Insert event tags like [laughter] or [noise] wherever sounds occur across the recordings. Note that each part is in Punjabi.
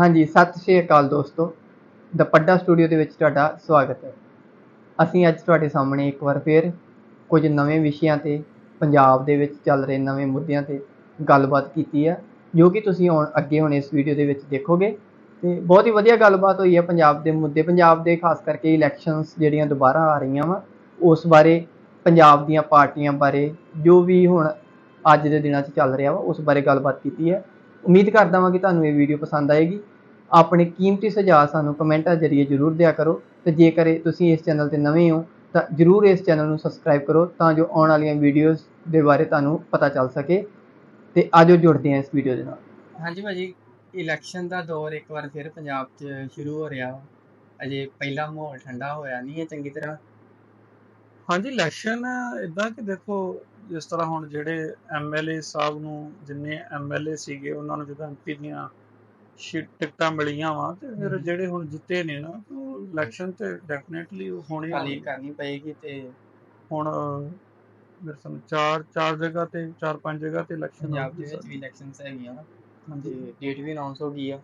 ਹਾਂਜੀ, ਸਤਿ ਸ਼੍ਰੀ ਅਕਾਲ ਦੋਸਤੋ। ਦ ਪੱਡਾ ਸਟੂਡੀਓ ਦੇ ਵਿੱਚ ਤੁਹਾਡਾ ਸਵਾਗਤ ਹੈ। ਅਸੀਂ ਅੱਜ ਤੁਹਾਡੇ ਸਾਹਮਣੇ ਇੱਕ ਵਾਰ ਫਿਰ ਕੁਝ ਨਵੇਂ ਵਿਸ਼ਿਆਂ ਤੇ, ਪੰਜਾਬ ਦੇ ਵਿੱਚ ਚੱਲ ਰਹੇ ਨਵੇਂ ਮੁੱਦਿਆਂ ਤੇ ਗੱਲਬਾਤ ਕੀਤੀ ਹੈ, ਜੋ ਕਿ ਤੁਸੀਂ ਹੁਣ ਅੱਗੇ ਹੁਣ ਇਸ ਵੀਡੀਓ ਦੇ ਵਿੱਚ ਦੇਖੋਗੇ। ਤੇ ਬਹੁਤ ਹੀ ਵਧੀਆ ਗੱਲਬਾਤ ਹੋਈ ਹੈ ਪੰਜਾਬ ਦੇ ਮੁੱਦੇ। ਪੰਜਾਬ ਦੇ ਖਾਸ ਕਰਕੇ ਇਲੈਕਸ਼ਨਸ ਜਿਹੜੀਆਂ ਦੁਬਾਰਾ ਆ ਰਹੀਆਂ ਵਾ, ਉਸ ਬਾਰੇ, ਪੰਜਾਬ ਦੀਆਂ ਪਾਰਟੀਆਂ ਬਾਰੇ, ਜੋ ਵੀ ਹੁਣ ਅੱਜ ਦੇ ਦਿਨਾਂ 'ਚ ਚੱਲ ਰਿਹਾ ਵਾ, ਉਸ ਬਾਰੇ ਗੱਲਬਾਤ ਕੀਤੀ ਹੈ। ਉਮੀਦ ਕਰਦਾ ਹਾਂ ਕਿ ਤੁਹਾਨੂੰ ਇਹ ਵੀਡੀਓ ਪਸੰਦ ਆਏਗੀ। ਆਪਣੇ ਕੀਮਤੀ ਸੁਝਾਅ ਸਾਨੂੰ ਕਮੈਂਟਾਂ ਜ਼ਰੀਏ ਜ਼ਰੂਰ ਦਿਆ ਕਰੋ ਤੇ ਜੇਕਰ ਤੁਸੀਂ ਇਸ ਚੈਨਲ ਤੇ ਨਵੇਂ ਹੋ ਤਾਂ ਜ਼ਰੂਰ ਇਸ ਚੈਨਲ ਨੂੰ ਸਬਸਕ੍ਰਾਈਬ ਕਰੋ ਤਾਂ ਜੋ ਆਉਣ ਵਾਲੀਆਂ ਵੀਡੀਓਜ਼ ਦੇ ਬਾਰੇ ਤੁਹਾਨੂੰ ਪਤਾ ਚੱਲ ਸਕੇ ਤੇ ਆਜੋ ਜੁੜਦੇ ਹਾਂ ਇਸ ਵੀਡੀਓ ਦੇ ਨਾਲ। ਹਾਂਜੀ ਭਾਜੀ ਇਲੈਕਸ਼ਨ ਦਾ ਦੌਰ ਇੱਕ ਵਾਰ ਫਿਰ ਪੰਜਾਬ 'ਚ ਸ਼ੁਰੂ ਹੋ ਰਿਹਾ। ਅਜੇ ਪਹਿਲਾ ਮਾਹੌਲ ਠੰਡਾ ਹੋਇਆ ਨਹੀਂ ਹੈ ਚੰਗੀ ਤਰ੍ਹਾਂ। ਹਾਂਜੀ ਇਲੈਕਸ਼ਨ ਇਦਾਂ ਕਿ ਦੇਖੋ ਜਿਸ ਤਰ੍ਹਾਂ ਹੁਣ ਜਿਹੜੇ ਐਮਐਲਏ ਸਾਹਿਬ ਨੂੰ ਜਿੰਨੇ ਐਮਐਲਏ ਸੀਗੇ ਉਹਨਾਂ ਨੂੰ ਜਦੋਂ ਐਮਪੀ ਦੀਆਂ ਟਿਕਟਾਂ ਮਿਲੀਆਂ ਵਾ ਤੇ ਫਿਰ। ਜਿਹੜੇ ਹੁਣ ਜਿੱਤੇ ਨੇ ਨਾ ਉਹ ਇਲੈਕਸ਼ਨ ਤੇ ਡੈਫੀਨਿਟਲੀ ਹੋਣੀ ਖਾਲੀ। ਕਰਨੀ ਪਏਗੀ ਤੇ ਹੁਣ ਮੇਰੇ ਸਾਨੂੰ ਚਾਰ ਚਾਰ ਜਗ੍ਹਾ ਤੇ ਚਾਰ ਪੰਜ ਜਗ੍ਹਾ ਤੇ ਇਲੈਕਸ਼ਨ ਪੰਜਾਬ ਦੇ ਵਿੱਚ ਵੀ ਇਲੈਕਸ਼ਨਸ ਹੈਗੀਆਂ ਹਾਂਜੀ ਡੇਟ ਵੀ ਅਨਾਉਂਸ ਹੋ ਗਈ ਆ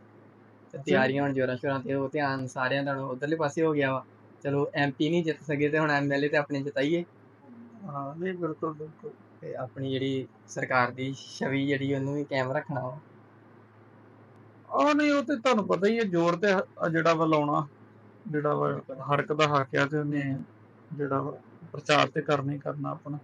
ਤੇ। ਤਿਆਰੀਆਂ ਹੁਣ ਜੋਰਾਂ ਸ਼ੋਰਾਂ ਤੇ ਉਹ ਧਿਆਨ ਸਾਰਿਆਂ ਦਾ ਉਧਰਲੇ ਪਾਸੇ ਹੋ ਗਿਆ ਵਾ ਚਲੋ ਐਮਪੀ ਨਹੀਂ ਜਿੱਤ ਸਕੇ ਤੇ ਹੁਣ ਐਮਐਲਏ ਤੇ ਆਪਣੇ ਜਿਤਾਈਏ ਹਾਂ ਨਹੀਂ ਬਿਲਕੁਲ ਬਿਲਕੁਲ ਤੇ ਆਪਣੀ ਜਿਹੜੀ ਸਰਕਾਰ ਦੀ ਛਵੀ ਜਿਹੜੀ ਉਹਨੂੰ ਵੀ ਕਾਇਮ ਰੱਖਣਾ ਵਾ ਆ ਨਹੀਂ ਉਹ ਤੇ ਤੁਹਾਨੂੰ ਪਤਾ ਹੀ ਹੈ ਜ਼ੋਰ ਤੇ ਜਿਹੜਾ ਵਾ ਲਾਉਣਾ ਜਿਹੜਾ ਵਾ ਹਰਕ ਦਾ ਹੱਕ ਆ ਤੇ ਉਹਨੇ ਜਿਹੜਾ ਪ੍ਰਚਾਰ ਤੇ ਕਰਨਾ ਹੀ ਕਰਨਾ ਆਪਣਾ।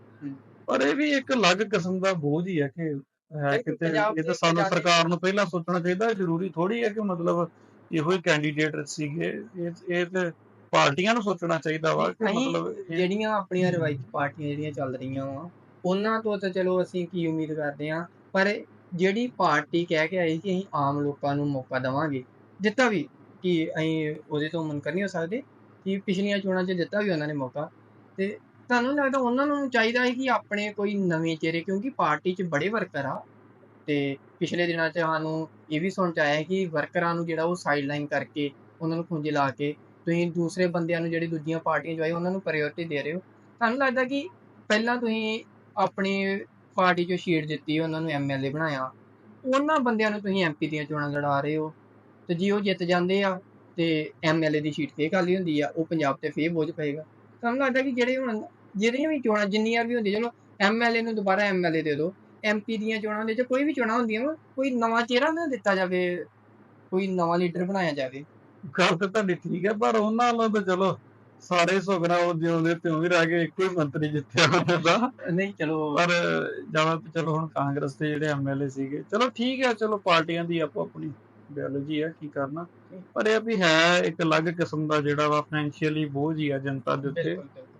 ਪਰ ਇਹ ਵੀ ਇੱਕ ਅਲੱਗ ਕਿਸਮ ਦਾ ਬੋਝ ਹੀ ਹੈ ਕਿ ਹੈ ਕਿਤੇ ਇਹ ਤਾਂ ਸਾਨੂੰ ਸਰਕਾਰ ਨੂੰ ਪਹਿਲਾਂ ਸੋਚਣਾ ਚਾਹੀਦਾ ਜ਼ਰੂਰੀ ਥੋੜੀ ਹੈ ਕਿ ਮਤਲਬ ਇਹੋ ਹੀ ਕੈਂਡੀਡੇਟ ਸੀਗੇ ਇਹ ਇਹ ਤੇ ਪਾਰਟੀਆਂ ਨੂੰ ਸੋਚਣਾ ਚਾਹੀਦਾ ਵਾ ਕਿ ਮਤਲਬ ਜਿਹੜੀਆਂ ਆਪਣੀਆਂ ਰਵਾਇਤੀ ਪਾਰਟੀਆਂ ਜਿਹੜੀਆਂ ਚੱਲ ਰਹੀਆਂ ਵਾ ਉਹਨਾਂ ਤੋਂ ਤਾਂ ਚਲੋ ਅਸੀਂ ਕੀ ਉਮੀਦ ਕਰਦੇ ਹਾਂ ਪਰ ਜਿਹੜੀ ਪਾਰਟੀ ਕਹਿ ਕੇ ਆਈ ਕਿ ਅਸੀਂ ਆਮ ਲੋਕਾਂ ਨੂੰ ਮੌਕਾ ਦੇਵਾਂਗੇ। ਜਿੱਤਾ ਵੀ ਕਿ ਅਸੀਂ ਉਹਦੇ ਤੋਂ ਮੁਨਕਰ ਨਹੀਂ ਹੋ ਸਕਦੇ, ਕਿ ਪਿਛਲੀਆਂ ਚੋਣਾਂ 'ਚ ਦਿੱਤਾ ਵੀ ਉਹਨਾਂ ਨੇ ਮੌਕਾ। ਤੇ ਤੁਹਾਨੂੰ ਲੱਗਦਾ ਉਹਨਾਂ ਨੂੰ ਚਾਹੀਦਾ ਹੈ ਕਿ ਆਪਣੇ ਕੋਈ ਨਵੇਂ ਚਿਹਰੇ, ਕਿਉਂਕਿ ਪਾਰਟੀ 'ਚ ਬੜੇ ਵਰਕਰ ਆ। ਤੇ ਪਿਛਲੇ ਦਿਨਾਂ 'ਚ ਸਾਨੂੰ ਇਹ ਵੀ ਸੁਣ 'ਚ ਆਇਆ ਕਿ ਵਰਕਰਾਂ ਨੂੰ ਜਿਹੜਾ ਉਹ ਸਾਈਡਲਾਈਨ ਕਰਕੇ ਉਹਨਾਂ ਨੂੰ ਖੁੰਝੇ ਲਾ ਕੇ ਤੁਸੀਂ ਦੂਸਰੇ ਬੰਦਿਆਂ ਨੂੰ ਜਿਹੜੀ ਦੂਜੀਆਂ ਪਾਰਟੀਆਂ ਜੋ ਆਈ ਉਹਨਾਂ ਨੂੰ ਪ੍ਰਾਇੋਰਟੀ ਦੇ ਰਹੇ ਹੋ। ਤੁਹਾਨੂੰ ਲੱਗਦਾ ਕਿ ਪਹਿਲਾਂ ਤੁਸੀਂ ਆਪਣੇ ਪਾਰਟੀ 'ਚੋਂ ਸ਼ੀਟ ਦਿੱਤੀ ਉਹਨਾਂ ਨੂੰ ਐਮਐਲਏ ਬਣਾਇਆ। ਉਹਨਾਂ ਬੰਦਿਆਂ ਨੂੰ ਤੁਸੀਂ ਐਮਪੀ ਦੀਆਂ ਚੋਣਾਂ ਲੜਾ ਰਹੇ ਹੋ। ਤੇ ਜੇ ਉਹ ਜਿੱਤ ਜਾਂਦੇ ਆ, ਤੇ ਐਮਐਲਏ ਦੀ ਸ਼ੀਟ ਫੇਰ ਖਾਲੀ ਹੁੰਦੀ ਆ, ਉਹ ਪੰਜਾਬ ਤੇ ਫੇਰ ਬੋਝ ਪਏਗਾ। ਤੁਹਾਨੂੰ ਲੱਗਦਾ ਕਿ ਜਿਹੜੇ ਹੁਣ, ਜਿਹੜੀਆਂ ਵੀ ਚੋਣਾਂ, ਜਿੰਨੀਆਂ ਵੀ ਹੁੰਦੀਆਂ, ਚਲੋ ਐਮਐਲਏ ਨੂੰ ਦੁਬਾਰਾ ਐਮਐਲਏ ਦੇ ਦਿਓ। ਐਮਪੀ ਦੀਆਂ ਚੋਣਾਂ ਦੇ ਚ ਕੋਈ ਵੀ ਚੋਣਾਂ ਹੁੰਦੀਆਂ ਵਾ ਕੋਈ ਨਵਾਂ ਚਿਹਰਾ ਨਾ ਦਿੱਤਾ ਜਾਵੇ, ਕੋਈ ਨਵਾਂ ਲੀਡਰ ਬਣਾਇਆ ਜਾਵੇ। ਗੱਲ ਤਾਂ ਤੁਹਾਡੀ ਠੀਕ ਹੈ, ਪਰ ਉਹਨਾਂ ਵੱਲੋਂ ਤਾਂ ਚਲੋ ਸਾਰੇ ਸੁਗਣਾ ਉਹ ਜਿਉਂਦੇ ਤਿਉਂ ਵੀ ਰਹਿ ਗਏ ਇੱਕੋ ਹੀ ਮੰਤਰੀ ਜਿੱਤਿਆ ਉਹਨਾਂ ਦਾ। ਨਹੀਂ ਚਲੋ। ਪਰ ਜ਼ਿਆਦਾ ਤਾਂ ਚਲੋ ਹੁਣ ਕਾਂਗਰਸ ਦੇ ਜਿਹੜੇ ਐਮਐਲਏ ਸੀਗੇ ਚਲੋ ਠੀਕ ਹੈ ਚਲੋ ਪਾਰਟੀਆਂ ਦੀ ਆਪੋ ਆਪਣੀ ਬਿਓਲੋਜੀ ਹੈ ਕੀ ਕਰਨਾ। ਪਰ ਇਹ ਵੀ ਹੈ ਇੱਕ ਅਲੱਗ ਕਿਸਮ ਦਾ ਜਿਹੜਾ ਵਾ ਫਾਈਨੈਂਸ਼ੀਅਲੀ ਬੋਝ ਹੀ ਆ ਜਨਤਾ ਦੇ ਉੱਤੇ।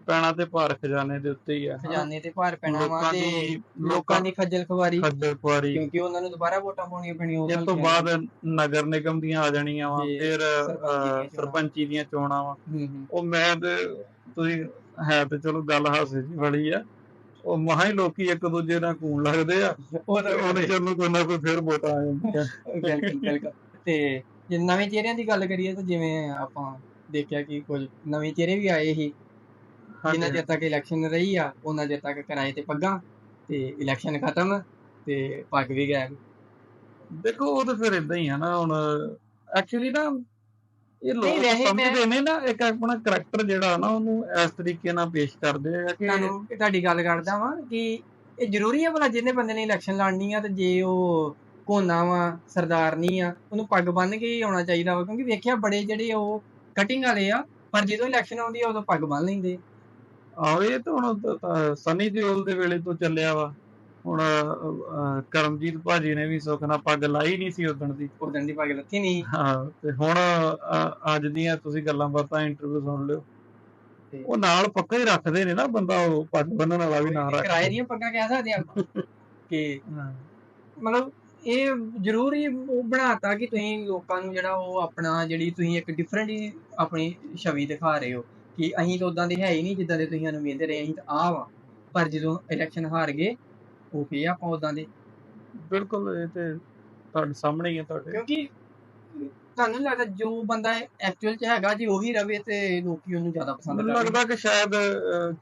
ਪੈਣਾ ਤੇ ਭਾਰ ਖਜ਼ਾਨੇ ਦੇ ਉੱਤੇ ਹੀ ਆ। ਖਜ਼ਾਨੇ ਤੇ ਭਾਰ ਪੈਣਾ ਵਾ ਲੋਕਾਂ ਤੇ ਦੀ ਲੋਕਾਂ ਦੀ ਖੱਜਲ ਖਵਾਰੀ ਖੱਜਲ ਖੁਆਰੀ। ਕਿਉਂਕਿ ਉਹਨਾਂ ਨੂੰ ਦੁਬਾਰਾ ਵੋਟਾਂ ਪਾਉਣੀਆਂ ਪੈਣੀਆਂ ਉਹ ਇਸ ਤੋਂ ਬਾਅਦ ਨਗਰ ਨਿਗਮ ਦੀਆਂ ਆ ਜਾਣੀਆਂ ਵਾ ਫਿਰ ਸਰਪੰਚੀ ਦੀਆਂ ਚੋਣਾਂ। ਸਰਪੰਚੀ ਦੀਆਂ ਚੋਣਾਂ ਵਾ। ਹੂੰ ਹੂੰ। ਉਹ ਮੈਂ ਤੇ ਤੁਸੀਂ ਹੈ ਤੇ ਚਲੋ ਗੱਲ ਹਾਸੇ ਦੀ ਬੜੀ ਆ। ਉਹ ਮਹਾ ਹੀ ਲੋਕੀ ਇੱਕ ਦੂਜੇ ਨਾਲ ਕੂਣ ਲੱਗਦੇ ਆ ਉਹ ਤੇ ਉਹਨੇ ਚਿਰ ਨੂੰ ਕੋਈ ਨਾ ਕੋਈ ਫਿਰ ਵੋਟਾਂ ਆ ਜਾਂਦੀਆਂ। ਬਿਲਕੁਲ ਬਿਲਕੁਲ। ਤੇ ਜੇ ਨਵੇਂ ਚਿਹਰਿਆਂ ਦੀ ਗੱਲ ਕਰੀਏ ਤਾਂ ਜਿਵੇਂ ਆਪਾਂ ਦੇਖਿਆ ਕਿ ਕੁਝ ਨਵੇਂ ਚਿਹਰੇ ਵੀ ਆਏ ਸੀ ਜਿੰਨਾ ਚਿਰ ਤੱਕ ਇਲੈਕਸ਼ਨ ਰਹੀ ਆ ਉਹਨਾਂ ਚਿਰ ਤੱਕ ਕਿਰਾਏ ਤੇ ਪੱਗਾਂ ਤੇ ਇਲੈਕਸ਼ਨ ਖਤਮ ਤੇ ਪੱਗ ਵੀ ਗਾਇਬ। ਦੇਖੋ ਉਹ ਤਾਂ ਫਿਰ ਇਦਾਂ ਹੀ ਆ ਨਾ ਹੁਣ ਐਕਚੁਅਲੀ ਨਾ ਇਹ ਲੋਕ ਸਮਝਦੇ ਨੇ ਨਾ ਇੱਕ ਆਪਣਾ ਕਰੈਕਟਰ ਜਿਹੜਾ ਨਾ ਉਹਨੂੰ ਇਸ ਤਰੀਕੇ ਨਾਲ ਪੇਸ਼ ਕਰਦੇ ਆ ਕਿ ਤੁਹਾਨੂੰ ਤੁਹਾਡੀ ਗੱਲ ਕਰਦਾ ਵਾਂ ਕਿ ਇਹ ਜ਼ਰੂਰੀ ਹੈ ਭਲਾ ਜਿਹਨੇ ਬੰਦੇ ਨੇ ਇਲੈਕਸ਼ਨ ਲੜਨੀ ਆ ਤੇ ਜੇ ਉਹ ਕੋਨਾ ਵਾ ਸਰਦਾਰ ਨਹੀਂ ਆ ਉਹਨੂੰ ਪੱਗ ਬੰਨ ਕੇ ਹੀ ਆਉਣਾ ਚਾਹੀਦਾ ਵਾ ਕਿਉਂਕਿ ਵੇਖਿਆ ਬੜੇ ਜਿਹੜੇ ਉਹ ਕਟਿੰਗ ਵਾਲੇ ਆ ਪਰ ਜਦੋਂ ਇਲੈਕਸ਼ਨ ਆਉਂਦੀ ਆ ਉਦੋਂ ਪੱਗ ਬੰਨ ਲੈਂਦੇ ਆਹੋ ਇਹ ਤਾਂ ਹੁਣ ਸਨੀ ਦਿਓਲ ਦੇ ਵੇਲੇ ਤੋਂ ਚੱਲਿਆ ਵਾ। ਹੁਣ ਕਰਮਜੀਤ ਭਾਜੀ ਨੇ ਵੀ ਸੁੱਖ ਨਾਲ ਪੱਗ ਲਾਈ ਨਹੀਂ ਸੀ ਉਦਣ ਦੀ। ਉਦੋਂ ਦੀ ਪੱਗ ਲੱਥੀ ਨਹੀਂ। ਹਾਂ ਤੇ ਹੁਣ ਅੱਜ ਦੀਆਂ ਤੁਸੀਂ ਗੱਲਾਂ ਬਾਤਾਂ ਇੰਟਰਵਿਊ ਸੁਣ ਲਿਓ। ਉਹ ਨਾਲ ਪੱਕਾ ਹੀ ਰੱਖਦੇ ਨੇ ਨਾ ਬੰਦਾ ਉਹ ਪੱਗ ਬੰਨਣ ਵਾਲਾ ਵੀ ਨਾਲ ਕਿਰਾਏ ਰੱਖ ਦੀਆਂ ਪੱਗਾਂ ਕਹਿ ਸਕਦੇ ਆ [laughs] ਕਿ ਹਾਂ। ਮਤਲਬ ਇਹ ਜ਼ਰੂਰੀ ਉਹ ਬਣਾਤਾ ਕਿ ਤੁਸੀਂ ਲੋਕਾਂ ਨੂੰ ਜਿਹੜਾ ਉਹ ਆਪਣਾ ਜਿਹੜੀ ਤੁਸੀਂ ਇੱਕ ਡਿਫਰੈਂਟ ਹੀ ਆਪਣੀ ਛਵੀ ਦਿਖਾ ਰਹੇ ਹੋ। ਕਿ ਅਸੀਂ ਤਾਂ ਉਦਾਂ ਦੇ ਹੈ ਹੀ ਨਹੀਂ ਜਿੱਦਾਂ ਦੇ ਤੁਸੀਂ ਸਾਨੂੰ ਵੇਂਦੇ ਰਹੇ ਅਸੀਂ ਤਾਂ ਆਹ ਵਾ ਪਰ ਜਦੋਂ ਇਲੈਕਸ਼ਨ ਹਾਰ ਗਏ ਉਹ ਫੇਰ ਆਪਾਂ ਉਦਾਂ ਦੇ। ਬਿਲਕੁਲ ਇਹ ਤੇ ਤੁਹਾਡੇ ਸਾਹਮਣੇ ਹੀ ਹੈ ਤੁਹਾਡੇ। ਕਿਉਂਕਿ ਤੁਹਾਨੂੰ ਲੱਗਦਾ ਜੋ ਬੰਦਾ ਐਕਚੁਅਲ ਚ ਹੈਗਾ ਜੀ ਉਹੀ ਰਵੇ ਤੇ ਲੋਕੀ ਉਹਨੂੰ ਜ਼ਿਆਦਾ ਪਸੰਦ ਕਰਦੇ। ਲੱਗਦਾ ਕਿ ਸ਼ਾਇਦ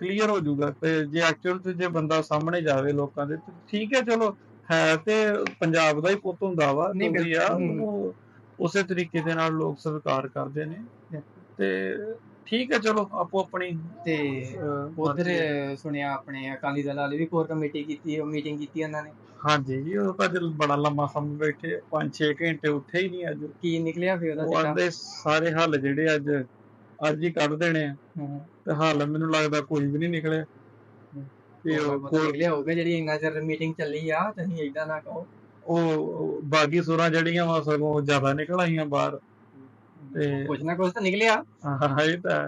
ਕਲੀਅਰ ਹੋ ਜਾਊਗਾ ਤੇ ਜੇ ਐਕਚੁਅਲ ਚ ਜੇ ਬੰਦਾ ਸਾਹਮਣੇ ਜਾਵੇ ਲੋਕਾਂ ਦੇ ਤੇ ਠੀਕ ਹੈ ਚਲੋ ਹੈ ਤੇ ਪੰਜਾਬ ਦਾ ਹੀ ਪੁੱਤ ਹੁੰਦਾ ਵਾ ਨਹੀਂ, ਆ। ਉਹਨੂੰ ਉਸੇ ਤਰੀਕੇ ਦੇ ਨਾਲ ਲੋਕ ਸਵੀਕਾਰ ਕਰਦੇ ਨੇ। ਤੇ ਠੀਕ ਹੈ ਚਲੋ ਆਪੋ ਆਪਣੀ ਤੇ ਉਧਰ। ਸੁਣਿਆ ਆਪਣੇ ਅਕਾਲੀ ਦਲ ਵਾਲੇ ਵੀ ਕੋਰ ਕਮੇਟੀ ਕੀਤੀ ਉਹ ਮੀਟਿੰਗ ਕੀਤੀ ਉਹਨਾਂ ਨੇ। ਹਾਂਜੀ ਜੀ ਉਹ ਤਾਂ ਜਦ ਬੜਾ ਲੰਮਾ ਸਮਾਂ ਬੈਠੇ 5-6 ਘੰਟੇ ਉੱਠੇ ਹੀ ਨਹੀਂ ਅੱਜ। ਕੀ ਨਿਕਲਿਆ ਫਿਰ ਉਹਦਾ ਉਹ ਸਿੱਟਾ? ਆਂਦੇ ਸਾਰੇ ਹੱਲ ਜਿਹੜੇ ਅੱਜ ਅੱਜ ਹੀ ਕੱਢ ਦੇਣੇ ਆ। ਤੇ ਹੱਲ ਮੈਨੂੰ ਲੱਗਦਾ ਕੋਈ ਵੀ ਨਹੀਂ ਨਿਕਲਿਆ। ਤੇ ਉਹ ਪਤਾ ਨਿਕਲਿਆ ਹੋਊਗਾ ਜਿਹੜੀ ਇੰਨਾ ਚਿਰ ਮੀਟਿੰਗ ਚੱਲੀ ਆ ਤੁਸੀਂ ਏਦਾਂ ਨਾ ਕਹੋ। ਉਹ ਬਾਗੀ ਸੁਰਾਂ ਜਿਹੜੀਆਂ ਵਾ ਸਗੋਂ ਜ਼ਿਆਦਾ ਨਿਕਲ ਆਈਆਂ ਬਾਹਰ। ਤੇ- ਕੁਛ ਨਾ ਕੁਛ ਤਾਂ ਨਿਕਲਿਆ। ਹਾਂ ਇਹ ਤਾਂ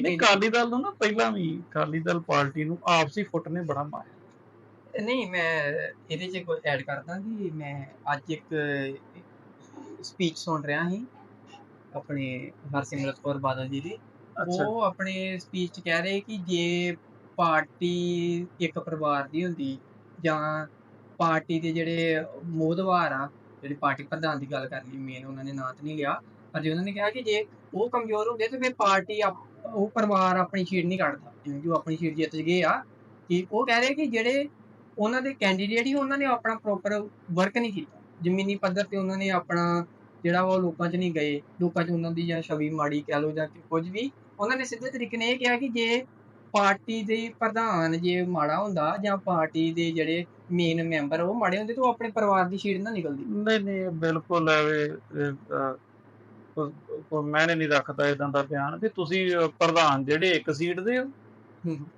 ਨਹੀਂ ਹੈ ਅਕਾਲੀ ਦਲ ਨੂੰ ਨਾ ਪਹਿਲਾਂ ਵੀ ਅਕਾਲੀ ਦਲ ਪਾਰਟੀ ਨੂੰ ਆਪਸੀ ਫੁੱਟ ਨੇ ਬੜਾ ਮਾਰਿਆ। ਨਹੀਂ ਮੈਂ ਇਹਦੇ 'ਚ ਕੋਈ ਐਡ ਕਰਦਾ ਕਿ ਮੈਂ ਅੱਜ ਇੱਕ ਸਪੀਚ ਸੁਣ ਰਿਹਾ ਸੀ ਆਪਣੇ ਹਰਸਿਮਰਤ ਕੌਰ ਬਾਦਲ ਜੀ ਦੀ। ਉਹ ਆਪਣੇ ਸਪੀਚ 'ਚ ਕਹਿ ਰਹੇ ਕਿ ਜੇ ਪਾਰਟੀ ਇੱਕ ਪਰਿਵਾਰ ਦੀ ਹੁੰਦੀ ਜਾਂ ਪਾਰਟੀ ਦੇ ਜਿਹੜੇ ਮੋਦਵਾਰ ਆ ਜਿਹੜੀ ਪਾਰਟੀ ਪ੍ਰਧਾਨ ਦੀ ਗੱਲ ਕਰਨੀ ਮੇਨ ਉਹਨਾਂ ਨੇ ਨਾਂ ਤਾਂ ਨਹੀਂ ਲਿਆ। ਪਰ ਉਹਨਾਂ ਨੇ ਕਿਹਾ ਕਿ ਜੇ ਉਹ ਕਮਜ਼ੋਰ ਹੁੰਦੇ ਤੇ ਫਿਰ ਪਾਰਟੀ ਉਹ ਪਰਿਵਾਰ ਆਪਣੀ ਸੀਟ ਨਹੀਂ ਕੱਢਦਾ। ਜਿਵੇਂ ਕਿ ਆਪਣੀ ਸੀਟ ਜਿੱਤ ਗਏ ਆ ਕਿ ਉਹ ਕਹਿ ਰਹੇ ਕਿ ਜਿਹੜੇ ਉਹਨਾਂ ਦੇ ਕੈਂਡੀਡੇਟ ਹੀ ਉਹਨਾਂ ਨੇ ਆਪਣਾ ਪ੍ਰੋਪਰ ਵਰਕ ਨਹੀਂ ਕੀਤਾ। ਜ਼ਮੀਨੀ ਪੱਧਰ ਤੇ ਉਹਨਾਂ ਨੇ ਆਪਣਾ ਜਿਹੜਾ ਉਹ ਲੋਕਾਂ 'ਚ ਨਹੀਂ ਗਏ, ਲੋਕਾਂ 'ਚ ਉਹਨਾਂ ਦੀ ਜਾਂ ਛਵੀ ਮਾੜੀ ਕਹਿ ਲਓ ਜਾਂ ਕੁਝ ਵੀ, ਉਹਨਾਂ ਨੇ ਸਿੱਧੇ ਤਰੀਕੇ ਨੇ ਇਹ ਕਿਹਾ ਕਿ ਜੇ ਪਾਰਟੀ ਦੇ ਪ੍ਰਧਾਨ ਜੇ ਮਾੜਾ ਹੁੰਦਾ ਜਾਂ ਪਾਰਟੀ ਦੇ ਜਿਹੜੇ ਮੇਨ ਮੈਂਬਰ ਉਹ ਮਾੜੇ ਹੁੰਦੇ ਤਾਂ ਉਹ ਆਪਣੇ ਪਰਿਵਾਰ ਦੀ ਸ਼ੀਟ ਨਾ ਨਿਕਲਦੀ। ਨਹੀਂ ਨਹੀਂ ਬਿਲਕੁਲ ਐਵੇਂ ਕੋਈ ਮੈਨੇ ਨਹੀਂ ਰੱਖਦਾ ਇਦਾਂ ਦਾ ਬਿਆਨ ਵੀ ਤੁਸੀਂ ਪ੍ਰਧਾਨ ਜਿਹੜੇ ਇੱਕ ਸੀਟ ਦੇ ਹੋ।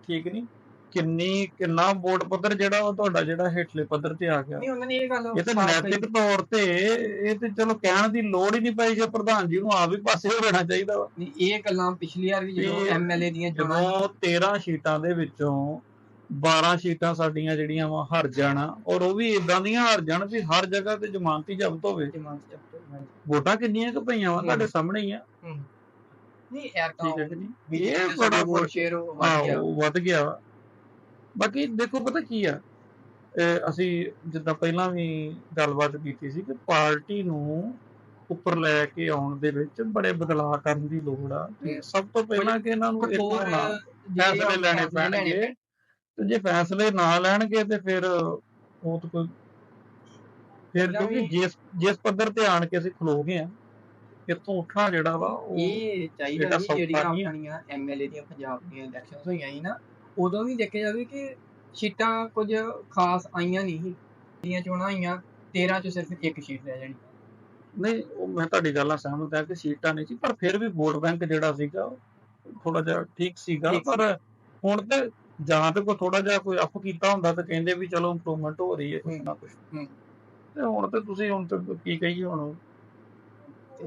ਠੀਕ ਨਹੀਂ ਕਿੰਨੀ ਕਿੰਨਾ ਵੋਟ ਪੱਧਰ ਜਿਹੜਾ ਉਹ ਤੁਹਾਡਾ ਜਿਹੜਾ ਹੇਠਲੇ ਪੱਧਰ ਤੇ ਆ ਗਿਆ ਨਹੀਂ ਉਹਨਾਂ ਨੇ ਇਹ ਗੱਲ ਇਹ ਤਾਂ। ਨੈਤਿਕ ਤੌਰ ਤੇ ਇਹ ਤੇ ਚਲੋ ਕਹਿਣ ਦੀ ਲੋੜ ਹੀ ਨਹੀਂ ਪਈ ਜੇ ਪ੍ਰਧਾਨ ਜੀ ਨੂੰ ਆਪ ਹੀ ਪਾਸੇ ਹੋ ਰਹਿਣਾ ਚਾਹੀਦਾ ਵਾ ਨਹੀਂ, ਇਹ ਗੱਲਾਂ ਪਿਛਲੀ ਵਾਰ ਵੀ ਜਦੋਂ ਐਮਐਲਏ ਦੀਆਂ ਜਦੋਂ 13 ਸੀਟਾਂ ਦੇ ਵਿੱਚੋਂ 12 ਸੀਟਾਂ ਸਾਡੀਆਂ ਜਿਹੜੀਆਂ ਵਾ ਹਰ ਜਾਣਾ। ਔਰ ਉਹ ਵੀ ਇਦਾਂ ਦੀਆਂ ਹਰ ਜਾਣ ਵੀ ਹਰ ਜਗ੍ਹਾ ਤੇ ਜ਼ਮਾਨਤੀ ਜ਼ਬਤ ਹੋਵੇ। ਵੋਟਾਂ ਕਿੰਨੀਆਂ ਕੁ ਪਈਆਂ ਵਾ ਤੁਹਾਡੇ ਸਾਹਮਣੇ ਹੀ ਆ। ਨਹੀਂ ਯਾਰ ਤਾਂ ਇਹ ਬੜਾ ਵੋਟ ਸ਼ੇਅਰ ਵੱਧ ਗਿਆ। ਬਾਕੀ ਦੇਖੋ ਪਤਾ ਕੀ ਆ? ਅਸੀਂ ਜਿੱਦਾਂ ਪਹਿਲਾਂ ਵੀ ਗੱਲਬਾਤ ਕੀਤੀ ਸੀ ਕਿ ਪਾਰਟੀ ਨੂੰ ਉੱਪਰ ਲੈ ਕੇ ਆਉਣ ਦੇ ਵਿੱਚ ਬੜੇ ਬਦਲਾਅ ਕਰਨ ਦੀ ਲੋੜ ਆ। ਤੇ ਸਭ ਤੋਂ ਪਹਿਲਾਂ ਕਿ ਇਹਨਾਂ ਨੂੰ ਇੱਕ ਹੋਣਾ ਫੈਸਲੇ ਲੈਣੇ ਪੈਣਗੇ। ਤੇ ਜੇ ਫੈਸਲੇ ਨਾ ਲੈਣਗੇ ਤੇ ਫਿਰ ਉਹ ਤਾਂ ਕੋਈ ਫਿਰ ਕਿਉਂਕਿ ਜਿਸ ਜਿਸ ਪੱਧਰ ਤੇ ਆਣ ਕੇ ਅਸੀਂ ਖਲੋ ਗਏ ਆ ਇੱਥੋਂ ਉੱਠਣਾ ਜਿਹੜਾ ਵਾ ਉਹ ਇਹ ਚਾਹੀਦਾ ਵੀ ਜਿਹੜੀਆਂ। ਆਪਣੀਆਂ ਐਮਐਲਏ ਦੀਆਂ ਪੰਜਾਬ ਦੀਆਂ ਇਲੈਕਸ਼ਨਸ ਹੋਈਆਂ ਸੀ ਨਾ ਉਦੋਂ ਵੀ ਦੇਖਿਆ ਜਾਵੇ ਕਿ ਸੀਟਾਂ ਕੁਝ ਖਾਸ ਆਈਆਂ ਨਹੀਂ ਜਿਹੜੀਆਂ ਚੋਣਾਂ ਆਈਆਂ 13 ਚੋਂ ਸਿਰਫ ਇੱਕ ਸੀਟ ਰਹਿ ਜਾਣੀ ਨਹੀਂ ਉਹ ਮੈਂ ਤੁਹਾਡੀ ਗੱਲ ਨਾਲ ਸਹਿਮਤ ਹਾਂ ਕਿ ਸੀਟਾਂ ਨਹੀਂ ਸੀ ਪਰ ਫਿਰ ਵੀ ਵੋਟ ਬੈਂਕ ਜਿਹੜਾ ਸੀਗਾ ਥੋੜਾ ਜਿਹਾ ਠੀਕ ਸੀਗਾ। ਪਰ ਹੁਣ ਤੇ ਜਾਂ ਤੇ ਕੋਈ ਥੋੜਾ ਜਿਹਾ ਕੋਈ ਅਪ ਕੀਤਾ ਹੁੰਦਾ ਤਾਂ ਕਹਿੰਦੇ ਵੀ ਚਲੋ ਇੰਪਰੂਵਮੈਂਟ ਹੋ ਰਹੀ ਹੈ ਕੁਛ ਨਾ ਹੂੰ। ਤੇ ਹੁਣ ਤੇ ਤੁਸੀਂ ਹੁਣ ਤੇ ਕੀ ਕਹੀਏ ਹੁਣ?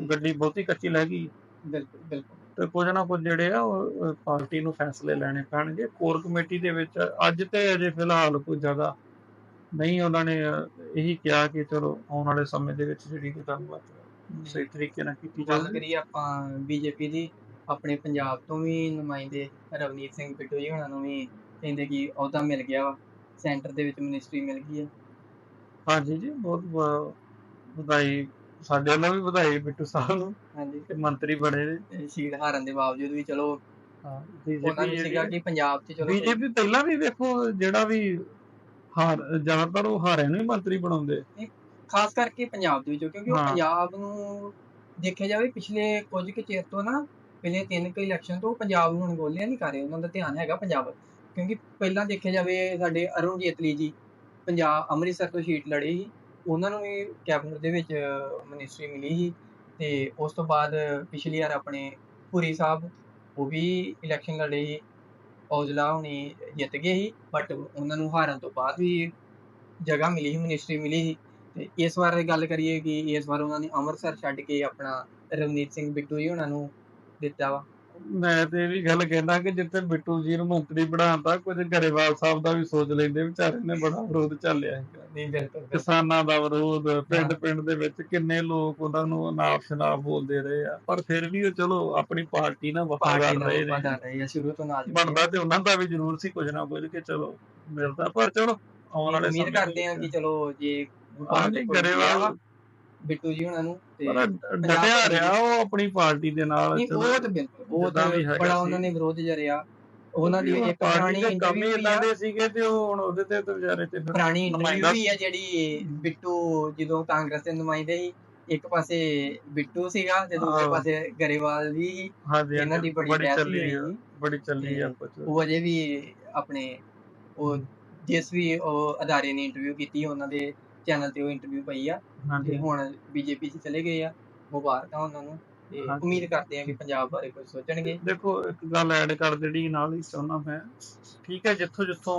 ਗੱਡੀ ਬਹੁਤੀ ਕੱਚੀ ਲੈ ਗਈ। ਬਿਲਕੁਲ ਬਿਲਕੁਲ। ਤੇ ਕੁਝ ਨਾ ਕੁਝ ਜਿਹੜੇ ਆ ਪਾਰਟੀ ਨੂੰ ਫੈਸਲੇ ਲੈਣੇ ਪੈਣਗੇ। ਕੋਰ ਕਮੇਟੀ ਦੇ ਵਿੱਚ ਅੱਜ ਤੇ ਅਜੇ ਫਿਲਹਾਲ ਕੋਈ ਜ਼ਿਆਦਾ ਨਹੀਂ ਉਹਨਾਂ ਨੇ ਇਹੀ ਕਿਹਾ ਕਿ ਚਲੋ ਆਉਣ ਵਾਲੇ ਸਮੇਂ ਦੇ ਵਿੱਚ ਜਿਹੜੀ ਗੱਲਬਾਤ ਸਹੀ ਤਰੀਕੇ ਨਾਲ ਕੀਤੀ ਗੱਲ ਜਾਵੇ। ਕਰੀਏ ਆਪਾਂ ਬੀਜੇਪੀ ਦੀ। ਆਪਣੇ ਪੰਜਾਬ ਤੋਂ ਵੀ ਨੁਮਾਇੰਦੇ ਰਵਨੀਤ ਸਿੰਘ ਬਿੱਟੂ ਜੀ ਉਹਨਾਂ ਨੂੰ ਵੀ ਕਹਿੰਦੇ ਕਿ ਅਹੁਦਾ ਮਿਲ ਗਿਆ ਵਾ ਸੈਂਟਰ ਦੇ ਵਿੱਚ ਮਿਨਿਸਟਰੀ ਮਿਲ ਗਈ ਹੈ ਹਾਂਜੀ ਜੀ ਬਹੁਤ ਵਧਾਈ ਸਾਡੇ ਵੱਲੋਂ ਵੀ ਵਧਾਈ ਬਿੱਟੂ ਸਾਹਿਬ ਨੂੰ ਹਾਂਜੀ। ਕਿ ਮੰਤਰੀ ਬਣੇ ਨੇ। ਤੇ ਸੀਟ ਹਾਰਨ ਦੇ ਬਾਵਜੂਦ ਵੀ ਚਲੋ ਹਾਂ ਉਹਨਾਂ ਨੂੰ ਸੀਗਾ ਕਿ ਪੰਜਾਬ 'ਚ ਚਲੋ ਬੀਜੇਪੀ ਪਹਿਲਾਂ ਵੀ ਵੇਖੋ ਜਿਹੜਾ ਵੀ ਹਾਰ ਜ਼ਿਆਦਾਤਰ ਉਹ ਹਾਰੇ ਨੂੰ ਹੀ ਮੰਤਰੀ ਬਣਾਉਂਦੇ। ਖਾਸ ਕਰਕੇ ਪੰਜਾਬ ਦੇ ਵਿੱਚੋਂ ਕਿਉਂਕਿ ਉਹ। ਪੰਜਾਬ ਨੂੰ ਦੇਖਿਆ ਜਾਵੇ ਪਿਛਲੇ ਕੁਝ ਕੁ ਚਿਰ ਤੋਂ ਨਾ ਪਿਛਲੇ ਤਿੰਨ ਕੁ ਇਲੈਕਸ਼ਨ ਤੋਂ ਪੰਜਾਬ ਨੂੰ ਅਣਗੌਲਿਆ ਨਹੀਂ ਕਰ ਰਹੇ, ਉਹਨਾਂ ਦਾ ਧਿਆਨ ਹੈਗਾ ਪੰਜਾਬ ਕਿਉਂਕਿ ਪਹਿਲਾਂ ਦੇਖਿਆ ਜਾਵੇ, ਸਾਡੇ ਅਰੁਣ ਜੇਤਲੀ ਜੀ ਪੰਜਾਬ ਅੰਮ੍ਰਿਤਸਰ ਤੋਂ ਸੀਟ ਲੜੇ ਸੀ, ਉਹਨਾਂ ਨੂੰ ਵੀ ਕੈਬਨਿਟ ਦੇ ਵਿੱਚ ਮਿਨਿਸਟਰੀ ਮਿਲੀ ਸੀ ਤੇ ਉਸ ਤੋਂ ਬਾਅਦ ਪਿਛਲੀ ਵਾਰ ਆਪਣੇ ਪੁਰੀ ਸਾਹਿਬ, ਉਹ ਵੀ ਇਲੈਕਸ਼ਨ ਲੜੇ ਸੀ। ਔਜਲਾ ਹੁਣੀ ਜਿੱਤ ਗਏ ਸੀ ਬਟ ਉਹਨਾਂ ਨੂੰ ਹਾਰਨ ਤੋਂ ਬਾਅਦ ਵੀ ਜਗ੍ਹਾ ਮਿਲੀ ਸੀ ਮਿਨਿਸਟਰੀ ਮਿਲੀ ਸੀ। ਤੇ ਇਸ ਵਾਰ ਗੱਲ ਕਰੀਏ ਕਿ ਇਸ ਵਾਰ ਉਹਨਾਂ ਨੇ ਅੰਮ੍ਰਿਤਸਰ ਛੱਡ ਕੇ ਆਪਣਾ ਰਵਨੀਤ ਸਿੰਘ ਬਿੱਟੂ ਜੀ ਉਹਨਾਂ ਨੂੰ ਦਿੱਤਾ ਵਾ। ਮੈਂ ਤੇ ਇਹ ਵੀ ਗੱਲ ਕਹਿਣਾ ਕਿ ਜਿੱਥੇ ਬਿੱਟੂ ਜੀ ਨੂੰ ਮੰਤਰੀ ਬਣਾਉਂਦਾ ਕੁਝ ਗਰੇਵਾਲ ਸਾਹਿਬ ਦਾ ਵੀ ਸੋਚ ਲੈਂਦੇ ਵਿਚਾਰੇ ਨੇ ਬੜਾ ਵਿਰੋਧ ਚੱਲਿਆ ਹੈਗਾ ਨਹੀਂ ਬਿਲਕੁਲ ਕਿਸਾਨਾਂ ਦਾ ਵਿਰੋਧ ਪਿੰਡ ਪਿੰਡ ਦੇ ਵਿੱਚ ਕਿੰਨੇ ਲੋਕ ਉਹਨਾਂ ਨੂੰ ਨਾਪ ਸ਼ਨਾਪ ਬੋਲਦੇ ਰਹੇ ਆ। ਪਰ ਫਿਰ ਵੀ ਉਹ ਚਲੋ ਆਪਣੀ ਪਾਰਟੀ ਨਾਲ ਵਫਾਦਾਰ ਰਹੇ ਨੇ। ਵਫਾਦਾਰ ਰਹੇ ਆ ਸ਼ੁਰੂ ਤੋਂ ਨਾਲ ਬਣਦਾ ਤੇ ਉਹਨਾਂ ਦਾ ਵੀ ਜ਼ਰੂਰ ਸੀ ਕੁਝ ਨਾ ਕੁਝ ਕਿ ਚਲੋ ਮਿਲਦਾ। ਪਰ ਚਲੋ ਆਉਣ ਵਾਲੇ ਉਮੀਦ ਸਮੇਂ ਕਰਦੇ ਆ ਕਿ ਚਲੋ ਜੇ ਗਰੇਵਾਲ ਬਿੱਟੂ ਜੀ ਉਹਨਾਂ ਨੂੰ ਤੇ ਡਟਿਆ ਰਿਹਾ ਉਹ ਆਪਣੀ ਪਾਰਟੀ ਦੇ ਨਾਲ ਨਹੀਂ ਚਲੋ। ਉਹ ਤਾਂ ਬਿਲਕੁਲ ਉਹ ਤਾਂ ਬੜਾ। ਉਹਨਾਂ ਨੇ ਵਿਰੋਧ ਜਰਿਆ ਉਹਨਾਂ ਦੀ ਇੱਕ ਪਾਰਟੀ ਪੁਰਾਣੀ ਦੇ ਕੰਮ ਹੀ ਇਦਾਂ ਦੇ ਸੀਗੇ ਤੇ ਉਹ ਹੁਣ ਉਹਦੇ ਤੇ ਤਾਂ ਵਿਚਾਰੇ ਤੇ ਪੁਰਾਣੀ ਇੰਟਰਵਿਊ ਨੁਮਾਇੰਦਾ ਵੀ ਆ ਜਿਹੜੀ ਬਿੱਟੂ ਜਦੋਂ ਕਾਂਗਰਸ ਦੇ ਨੁਮਾਇੰਦੇ ਸੀ ਇੱਕ ਪਾਸੇ ਬਿੱਟੂ ਸੀਗਾ ਤੇ ਦੂਜੇ। ਪਾਸੇ ਗਰੇਵਾਲ ਵੀ ਇਹਨਾਂ ਦੀ ਬੜੀ ਚੱਲੀ। ਬੜੀ ਚੱਲੀ ਆ ਉਹ ਅਜੇ ਵੀ ਆਪਣੇ ਉਹ ਜਿਸ ਵੀ ਉਹ ਅਦਾਰੇ ਨੇ ਇੰਟਰਵਿਊ ਕੀਤੀ ਉਹਨਾਂ ਦੇ ਚੈਨਲ ਤੇ ਉਹ ਇੰਟਰਵਿਊ ਪਈ ਆ ਹਾਂਜੀ ਤੇ ਹੁਣ ਬੀਜੇਪੀ 'ਚ ਚਲੇ ਗਏ ਆ ਮੁਬਾਰਕਾਂ ਉਹਨਾਂ ਨੂੰ ਤੇ ਹਾਂਜੀ। ਉਮੀਦ ਕਰਦੇ ਆ ਕਿ ਪੰਜਾਬ ਬਾਰੇ ਕੁਝ ਸੋਚਣਗੇ। ਦੇਖੋ ਇੱਕ ਗੱਲ ਐਡ ਕਰ ਜਿਹੜੀ ਨਾਲ ਹੀ ਚਾਹੁੰਦਾ ਮੈਂ ਠੀਕ ਹੈ ਜਿੱਥੋਂ ਜਿੱਥੋਂ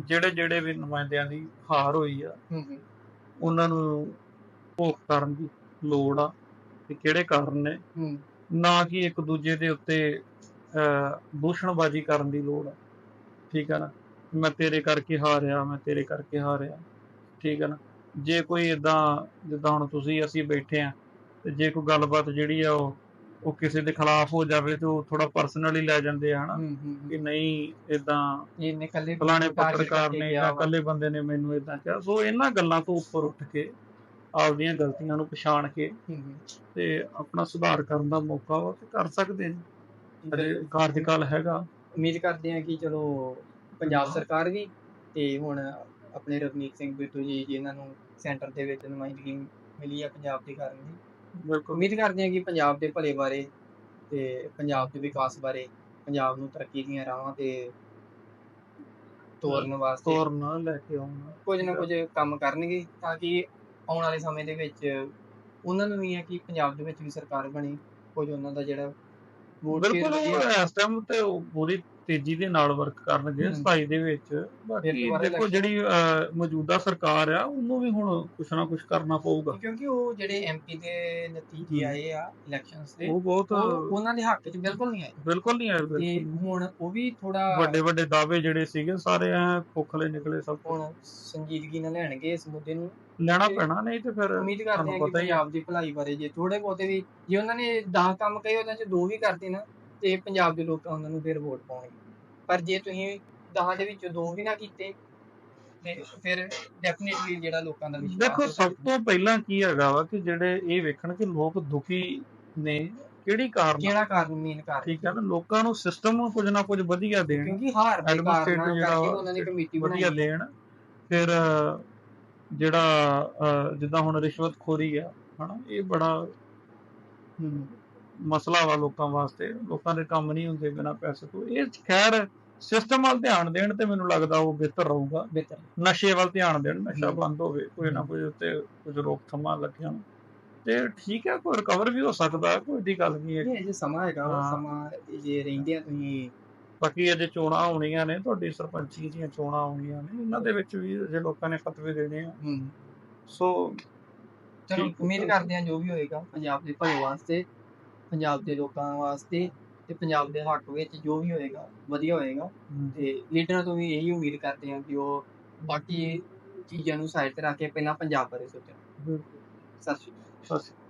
ਜਿਹੜੇ ਜਿਹੜੇ ਵੀ ਨੁਮਾਇੰਦਿਆਂ ਦੀ ਹਾਰ ਹੋਈ ਆ ਹੂੰ ਹੂੰ। ਉਹਨਾਂ ਨੂੰ ਭੋਗ ਕਰਨ ਦੀ ਲੋੜ ਆ ਕਿ ਕਿਹੜੇ ਕਾਰਨ ਨੇ। ਹੂੰ। ਨਾ ਕਿ ਇੱਕ ਦੂਜੇ ਦੇ ਉੱਤੇ ਅਹ, ਦੂਸ਼ਣਬਾਜ਼ੀ ਕਰਨ ਦੀ ਲੋੜ ਆ। ਠੀਕ ਹੈ ਨਾ? ਮੈਂ ਤੇਰੇ ਕਰਕੇ ਹਾਰਿਆ ਮੈਂ ਤੇਰੇ ਕਰਕੇ ਹਾਰਿਆ। ਠੀਕ ਹੈ ਨਾ? ਜੇ ਕੋਈ ਇਦਾਂ ਜਿੱਦਾਂ ਹੁਣ ਤੁਸੀਂ ਅਸੀਂ ਬੈਠੇ ਆ ਤੇ ਜੇ ਕੋਈ ਗੱਲਬਾਤ ਜਿਹੜੀ ਆ ਉਹ ਉਹ ਕਿਸੇ ਦੇ ਖਿਲਾਫ ਹੋ ਜਾਵੇ ਤੇ ਉਹ ਥੋੜਾ ਪਰਸਨਲੀ ਲੈ ਜਾਂਦੇ ਆ ਹਨਾ? ਕਿ ਨਹੀਂ ਇਦਾਂ ਇਹਨੇ ਕੱਲੇ ਫਲਾਣੇ ਪੱਤਰਕਾਰ ਨੇ ਜਾਂ ਵਾ। ਇਕੱਲੇ ਬੰਦੇ ਨੇ ਮੈਨੂੰ ਇਦਾਂ ਕਿਹਾ ਸੋ ਇਹਨਾਂ ਗੱਲਾਂ ਤੋਂ ਉੱਪਰ ਉੱਠ ਕੇ ਆਪਦੀਆਂ ਗਲਤੀਆਂ ਨੂੰ ਪਛਾਣ ਕੇ ਤੇ ਆਪਣਾ ਸੁਧਾਰ ਕਰਨ ਦਾ ਮੌਕਾ ਤੇ ਕਰ ਸਕਦੇ ਨੇ। ਅਜੇ ਕਾਰਜਕਾਲ ਹੈਗਾ। ਉਮੀਦ ਕਰਦੇ ਹਾਂ ਕਿ ਚਲੋ ਪੰਜਾਬ ਸਰਕਾਰ ਵੀ ਤੇ ਹੁਣ ਆਪਣੇ ਰਵਨੀਤ ਸਿੰਘ ਬਿੱਟੂ ਜੀ ਜਿਨ੍ਹਾਂ ਨੂੰ ਸੈਂਟਰ ਦੇ ਵਿੱਚ ਨੁਮਾਇੰਦਗੀ ਮਿਲੀ ਆ ਪੰਜਾਬ ਦੇ ਕਾਰਨ ਦੀ। ਬਿਲਕੁਲ। ਉਮੀਦ ਕਰਦੇ ਹਾਂ ਕਿ ਪੰਜਾਬ ਦੇ ਭਲੇ ਬਾਰੇ ਤੇ ਪੰਜਾਬ ਦੇ ਵਿਕਾਸ ਬਾਰੇ ਪੰਜਾਬ ਨੂੰ ਤਰੱਕੀ ਦੀਆਂ ਰਾਹਾਂ ਤੇ ਤੋਰਨ ਵਾਸਤੇ ਤੋਰ ਨਾ ਲੈ ਕੇ ਆਉਣਾ ਕੁਝ ਨਾ ਕੁਝ ਕੰਮ ਕਰਨਗੇ ਤਾਂ ਕਿ ਆਉਣ ਵਾਲੇ ਸਮੇਂ ਦੇ ਵਿੱਚ ਉਹਨਾਂ ਨੂੰ ਵੀ ਹੈ ਕਿ ਪੰਜਾਬ ਦੇ ਵਿੱਚ ਵੀ ਸਰਕਾਰ ਬਣੇ ਕੁਝ ਉਹਨਾਂ ਦਾ ਜਿਹੜਾ ਬਿਲਕੁਲ ਇਸ ਟਾਈਮ ਤੇ ਉਹ ਪੂਰੀ ਤੇਜ਼ੀ ਦੇ ਨਾਲ ਵਰਕ ਕਰਨਗੇ। ਸਫ਼ਾਈ ਦੇ ਵਿੱਚ। ਬਾਕੀ ਦੇਖੋ ਜਿਹੜੀ ਮੌਜੂਦਾ ਸਰਕਾਰ ਆ ਉਹਨੂੰ ਵੀ ਹੁਣ ਕੁਛ ਨਾ ਕੁਛ ਕਰਨਾ ਪਊਗਾ। ਕਿਉਂਕਿ ਉਹ ਜਿਹੜੇ ਐਮਪੀ ਦੇ ਨਤੀਜੇ ਆਏ ਆ ਇਲੈਕਸ਼ਨਸ ਦੇ ਉਹ ਬਹੁਤ ਉਹ ਉਹਨਾਂ ਦੇ ਹੱਕ 'ਚ ਬਿਲਕੁਲ ਨਹੀਂ ਆਏ। ਬਿਲਕੁਲ ਨਹੀਂ ਆਏ ਤੇ ਹੁਣ ਉਹ ਵੀ ਥੋੜਾ ਵੱਡੇ ਵੱਡੇ ਦਾਅਵੇ ਜਿਹੜੇ ਸੀਗੇ ਸਾਰੇ ਐ ਖੋਖਲੇ ਨਿਕਲੇ ਸਭ। ਹੁਣ ਸੰਜੀਦਗੀ ਨਾਲ ਲੈਣਗੇ ਇਸ ਮੁੱਦੇ ਨੂੰ। ਲੈਣਾ ਪੈਣਾ ਨਹੀਂ ਤੇ ਫਿਰ ਉਮੀਦ ਕਰਦੇ ਤੁਹਾਨੂੰ ਕਿ ਆ। ਪੰਜਾਬ ਦੀ ਭਲਾਈ ਬਾਰੇ ਜੇ ਥੋੜੇ ਬਹੁਤੇ ਵੀ ਜੇ ਉਹਨਾਂ ਨੇ 10 ਕੰਮ ਕਹੇ ਉਹਨਾਂ 'ਚ ਦੋ ਵੀ ਕਰਤੇ ਨਾ ਤੇ ਪੰਜਾਬ ਦੇ ਲੋਕ ਉਹਨਾਂ ਨੂੰ ਫਿਰ ਵੋਟ ਪਾਉਣਗੇ ਪਰ ਜੇ ਤੁਸੀਂ 10 ਦੇ ਵਿੱਚੋਂ ਦੋ ਵੀ ਨਾ ਕੀਤੇ ਤੇ ਫਿਰ ਡੈਫੀਨਿਟਲੀ ਜਿਹੜਾ ਲੋਕਾਂ ਦਾ ਵਿਸ਼ਵਾਸ ਦੇਖੋ ਸਭ ਤੋਂ ਪਹਿਲਾਂ ਕੀ ਹੈਗਾ ਵਾ ਕਿ ਜਿਹੜੇ ਇਹ ਵੇਖਣ ਕਿ ਲੋਕ ਦੁਖੀ ਨੇ ਕਿਹੜੀ ਕਾਰਨ? ਕਿਹੜਾ ਕਾਰਨ ਮੇਨ ਕਾਰਨ? ਠੀਕ ਹੈ ਨਾ ਲੋਕਾਂ ਨੂੰ ਸਿਸਟਮ ਨੂੰ ਕੁਝ ਨਾ ਕੁਝ ਵਧੀਆ ਦੇਣ ਕਿਉਂਕਿ ਹਾਰ ਦੇ ਕਾਰਨ ਜਿਹੜਾ ਉਹਨਾਂ ਨੇ ਕਮੇਟੀ ਵਧੀਆ ਦੇਣ। ਫਿਰ ਜਿਹੜਾ ਜਿੱਦਾਂ ਹੁਣ ਰਿਸ਼ਵਤਖੋਰੀ ਆ ਹਨਾ ਇਹ ਬੜਾ ਮਸਲਾ ਵਾ ਲੋਕਾਂ ਵਾਸਤੇ ਲੋਕਾਂ ਦੇ ਕੰਮ ਨਹੀਂ ਹੁੰਦੇ ਬਿਨਾਂ ਪੈਸੇ ਤੋਂ। ਇਹ ਖੈਰ ਸਿਸਟਮ ਵੱਲ ਧਿਆਨ ਦੇਣ ਤੇ ਮੈਨੂੰ ਲੱਗਦਾ ਉਹ ਬਿਹਤਰ ਰਹੂਗਾ। ਬਿਹਤਰ। ਨਸ਼ੇ ਵੱਲ ਧਿਆਨ ਦੇਣ ਨਸ਼ਾ। ਬੰਦ ਹੋਵੇ ਕੋਈ ਨਾ ਕੋਈ ਉੱਤੇ ਕੁਝ ਰੋਕਥਾਮਾਂ ਲੱਗੀਆਂ ਤੇ ਠੀਕ ਹੈ ਕੋਈ ਰਿਕਵਰ ਵੀ ਹੋ ਸਕਦਾ ਕੋਈ ਦੀ ਗੱਲ ਨਹੀਂ ਹੈ। ਇਹ ਜੇ ਸਮਾਂ ਹੈਗਾ ਉਹ। ਸਮਾਂ ਜੇ ਰਹਿੰਦੇ ਆ ਤੁਸੀਂ ਬਾਕੀ ਅਜੇ ਚੋਣਾਂ ਹੋਣੀਆਂ ਨੇ ਤੁਹਾਡੀ ਸਰਪੰਚੀ ਦੀਆਂ ਚੋਣਾਂ ਹੋਣੀਆਂ ਨੇ ਇਹਨਾਂ ਦੇ ਵਿੱਚ ਵੀ ਅਜੇ ਲੋਕਾਂ ਨੇ ਫਤਵੇ ਦੇਣੇ ਆ। ਹੂੰ ਸੋ ਚਲੋ ਉਮੀਦ ਕਰਦੇ ਹਾਂ ਜੋ ਵੀ ਹੋਏਗਾ ਪੰਜਾਬ ਦੇ ਭਲੇ ਵਾਸਤੇ। ਪੰਜਾਬ ਦੇ ਲੋਕਾਂ ਵਾਸਤੇ ਤੇ ਪੰਜਾਬ ਦੇ ਹੱਕ ਵਿੱਚ ਜੋ ਵੀ ਹੋਏਗਾ ਵਧੀਆ ਹੋਏਗਾ। ਤੇ ਲੀਡਰਾਂ ਤੋਂ ਵੀ ਇਹੀ ਉਮੀਦ ਕਰਦੇ ਹਾਂ ਕਿ ਉਹ ਬਾਕੀ ਚੀਜ਼ਾਂ ਨੂੰ ਸਾਈਡ ਤੇ ਰੱਖ ਕੇ ਪਹਿਲਾਂ ਪੰਜਾਬ ਬਾਰੇ ਸੋਚਣ। ਬਿਲਕੁਲ। ਸਤਿ ਸ਼੍ਰੀ ਅਕਾਲ। ਸਤਿ ਸ਼੍ਰੀ ਅਕਾਲ।